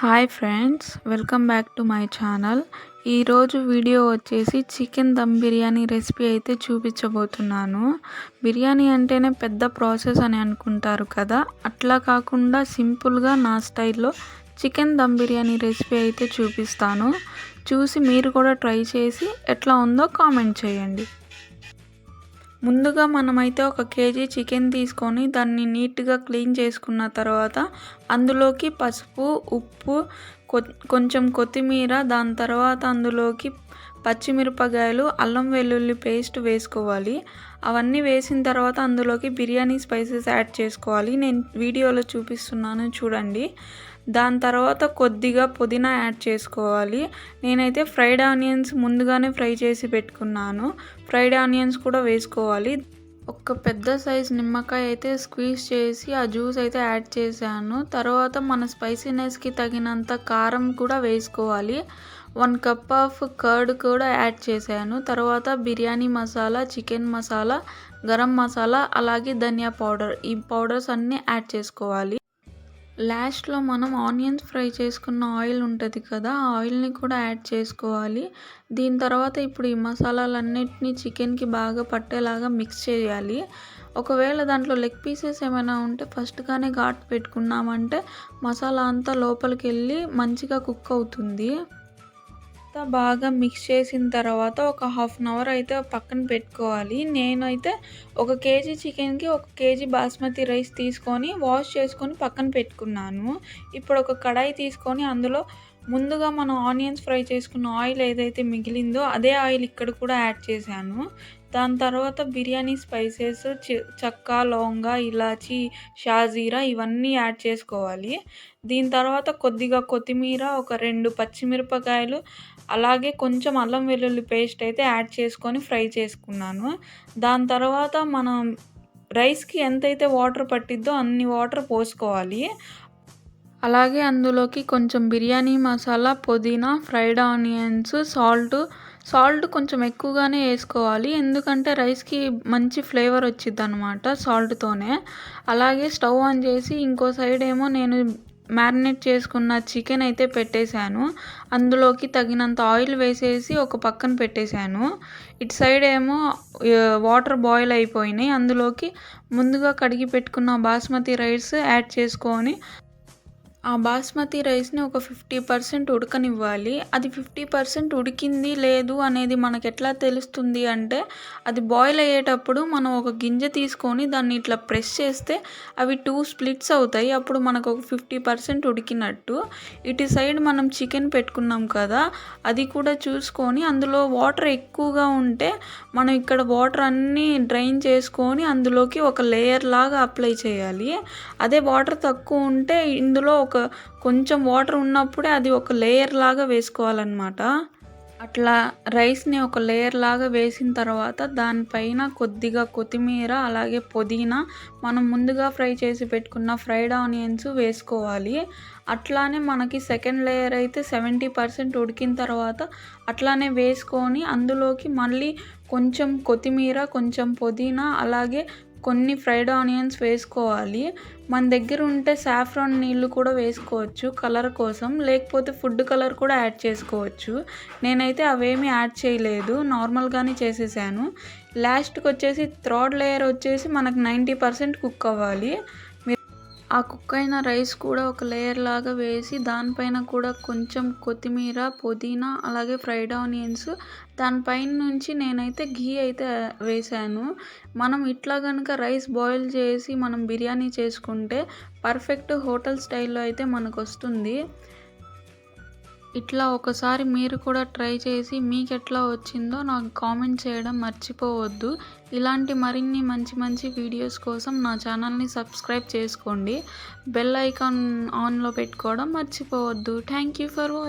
Hi friends welcome back to my channel ఈరోజు video వచ్చేసి chicken dum biryani recipe అయితే చూపించబోతున్నాను. బిర్యానీ అంటేనే పెద్ద ప్రాసెస్ అని అనుకుంటారు కదా? అట్లా కాకుండా సింపుల్గా నా స్టైల్లో చికెన్ దమ్ బిర్యానీ రెసిపీ అయితే చూపిస్తాను. చూసి మీరు కూడా ట్రై చేసి ఎట్లా ఉందో కామెంట్ చేయండి. ముందుగా మనమైతే ఒక కేజీ చికెన్ తీసుకొని దాన్ని నీట్గా క్లీన్ చేసుకున్న తర్వాత అందులోకి పసుపు ఉప్పు కొంచెం కొత్తిమీర దాని తర్వాత అందులోకి పచ్చిమిరపకాయలు అల్లం వెల్లుల్లి పేస్ట్ వేసుకోవాలి. అవన్నీ వేసిన తర్వాత అందులోకి బిర్యానీ స్పైసెస్ యాడ్ చేసుకోవాలి. నేను వీడియోలో చూపిస్తున్నాను చూడండి. దాని తర్వాత కొద్దిగా పుదీనా యాడ్ చేసుకోవాలి. నేనైతే ఫ్రైడ్ ఆనియన్స్ ముందుగానే ఫ్రై చేసి పెట్టుకున్నాను. ఫ్రైడ్ ఆనియన్స్ కూడా వేసుకోవాలి. ఒక పెద్ద సైజ్ నిమ్మకాయ అయితే స్క్వీజ్ చేసి ఆ జ్యూస్ అయితే యాడ్ చేశాను. తర్వాత మన స్పైసీనెస్కి తగినంత కారం కూడా వేసుకోవాలి. వన్ కప్ ఆఫ్ కర్డ్ కూడా యాడ్ చేశాను. తర్వాత బిర్యానీ మసాలా చికెన్ మసాలా గరం మసాలా అలాగే ధనియా పౌడర్. ఈ పౌడర్స్ అన్నీ యాడ్ చేసుకోవాలి. లాస్ట్లో మనం ఆనియన్స్ ఫ్రై చేసుకున్న ఆయిల్ ఉంటుంది కదా ఆ ఆయిల్ని కూడా యాడ్ చేసుకోవాలి. దీని తర్వాత ఇప్పుడు ఈ మసాలాలన్నిటినీ చికెన్కి బాగా పట్టేలాగా మిక్స్ చేయాలి. ఒకవేళ దాంట్లో లెగ్ పీసెస్ ఏమైనా ఉంటే ఫస్ట్గానే ఘాట్ పెట్టుకున్నామంటే మసాలా అంతా లోపలికి వెళ్ళి మంచిగా కుక్ అవుతుంది. అంతా బాగా మిక్స్ చేసిన తర్వాత ఒక హాఫ్ అన్ అవర్ అయితే పక్కన పెట్టుకోవాలి. నేనైతే ఒక కేజీ చికెన్కి ఒక కేజీ బాస్మతి రైస్ తీసుకొని వాష్ చేసుకొని పక్కన పెట్టుకున్నాను. ఇప్పుడు ఒక కడాయి తీసుకొని అందులో ముందుగా మనం ఆనియన్స్ ఫ్రై చేసుకున్న ఆయిల్ ఏదైతే మిగిలిందో అదే ఆయిల్ ఇక్కడ కూడా యాడ్ చేశాను. దాని తర్వాత బిర్యానీ స్పైసెస్ చెక్క లవంగ ఇలాచి షాజీరా ఇవన్నీ యాడ్ చేసుకోవాలి. దీని తర్వాత కొద్దిగా కొత్తిమీర ఒక రెండు పచ్చిమిరపకాయలు అలాగే కొంచెం అల్లం వెల్లుల్లి పేస్ట్ అయితే యాడ్ చేసుకొని ఫ్రై చేసుకున్నాను. దాని తర్వాత మనం రైస్కి ఎంతైతే వాటర్ పట్టిద్దో అన్ని వాటర్ పోసుకోవాలి. అలాగే అందులోకి కొంచెం బిర్యానీ మసాలా పుదీనా ఫ్రైడ్ ఆనియన్స్ సాల్ట్ సాల్ట్ కొంచెం ఎక్కువగానే వేసుకోవాలి. ఎందుకంటే రైస్కి మంచి ఫ్లేవర్ వచ్చింది అనమాట సాల్ట్తోనే. అలాగే స్టవ్ ఆన్ చేసి ఇంకో సైడ్ ఏమో నేను మ్యారినేట్ చేసుకున్న చికెన్ అయితే పెట్టేశాను. అందులోకి తగినంత ఆయిల్ వేసేసి ఒక పక్కన పెట్టేశాను. ఇటు సైడ్ ఏమో వాటర్ బాయిల్ అయిపోయినాయి. అందులోకి ముందుగా కడిగి పెట్టుకున్న బాస్మతి రైస్ యాడ్ చేసుకొని ఆ బాస్మతి రైస్ని ఒక ఫిఫ్టీ పర్సెంట్ ఉడకనివ్వాలి. అది ఫిఫ్టీ పర్సెంట్ ఉడికింది లేదు అనేది మనకు ఎట్లా తెలుస్తుంది అంటే అది బాయిల్ అయ్యేటప్పుడు మనం ఒక గింజ తీసుకొని దాన్ని ఇట్లా ప్రెస్ చేస్తే అవి టూ స్ప్లిట్స్ అవుతాయి. అప్పుడు మనకు ఒక ఫిఫ్టీ పర్సెంట్ ఉడికినట్టు. ఇటు సైడ్ మనం చికెన్ పెట్టుకున్నాం కదా అది కూడా చూసుకొని అందులో వాటర్ ఎక్కువగా ఉంటే మనం ఇక్కడ వాటర్ అన్నీ డ్రైన్ చేసుకొని అందులోకి ఒక లేయర్ లాగా అప్లై చేయాలి. అదే వాటర్ తక్కువ ఉంటే ఇందులో ఒక కొంచెం వాటర్ ఉన్నప్పుడే అది ఒక లేయర్ లాగా వేసుకోవాలన్నమాట. అట్లా రైస్ని ఒక లేయర్ లాగా వేసిన తర్వాత దానిపైన కొద్దిగా కొత్తిమీర అలాగే పుదీనా మనం ముందుగా ఫ్రై చేసి పెట్టుకున్న ఫ్రైడ్ ఆనియన్స్ వేసుకోవాలి. అట్లానే మనకి సెకండ్ లేయర్ అయితే సెవెంటీ పర్సెంట్ ఉడికిన తర్వాత అట్లానే వేసుకొని అందులోకి మళ్ళీ కొంచెం కొత్తిమీర కొంచెం పుదీనా అలాగే కొన్ని ఫ్రైడ్ ఆనియన్స్ వేసుకోవాలి. మన దగ్గర ఉంటే సాఫ్రాన్ నీళ్ళు కూడా వేసుకోవచ్చు కలర్ కోసం. లేకపోతే ఫుడ్ కలర్ కూడా యాడ్ చేసుకోవచ్చు. నేనైతే అవేమీ యాడ్ చేయలేదు. నార్మల్గానే చేసేసాను. లాస్ట్కి వచ్చేసి థర్డ్ లేయర్ వచ్చేసి మనకు నైంటీ పర్సెంట్ కుక్ అవ్వాలి. ఆ కుక్ అయిన రైస్ కూడా ఒక లేయర్ లాగా వేసి దానిపైన కూడా కొంచెం కొత్తిమీర పుదీనా అలాగే ఫ్రైడ్ ఆనియన్స్. దానిపైన నుంచి నేనైతే ఘీ అయితే వేసాను. మనం ఇట్లా కనుక రైస్ బాయిల్ చేసి మనం బిర్యానీ చేసుకుంటే పర్ఫెక్ట్ హోటల్ స్టైల్లో అయితే మనకు వస్తుంది ఇట్లా ఒకసారి మీరు కూడా ట్రై చేసి మీకు ఎట్లా వచ్చిందో నాకు కామెంట్ చేయడం మర్చిపోవద్దు. ఇలాంటి మరిన్ని మంచి మంచి వీడియోస్ కోసం నా ఛానల్ని సబ్స్క్రైబ్ చేసుకోండి. బెల్ ఐకాన్ ఆన్లో పెట్టుకోవడం మర్చిపోవద్దు. Thank you for watching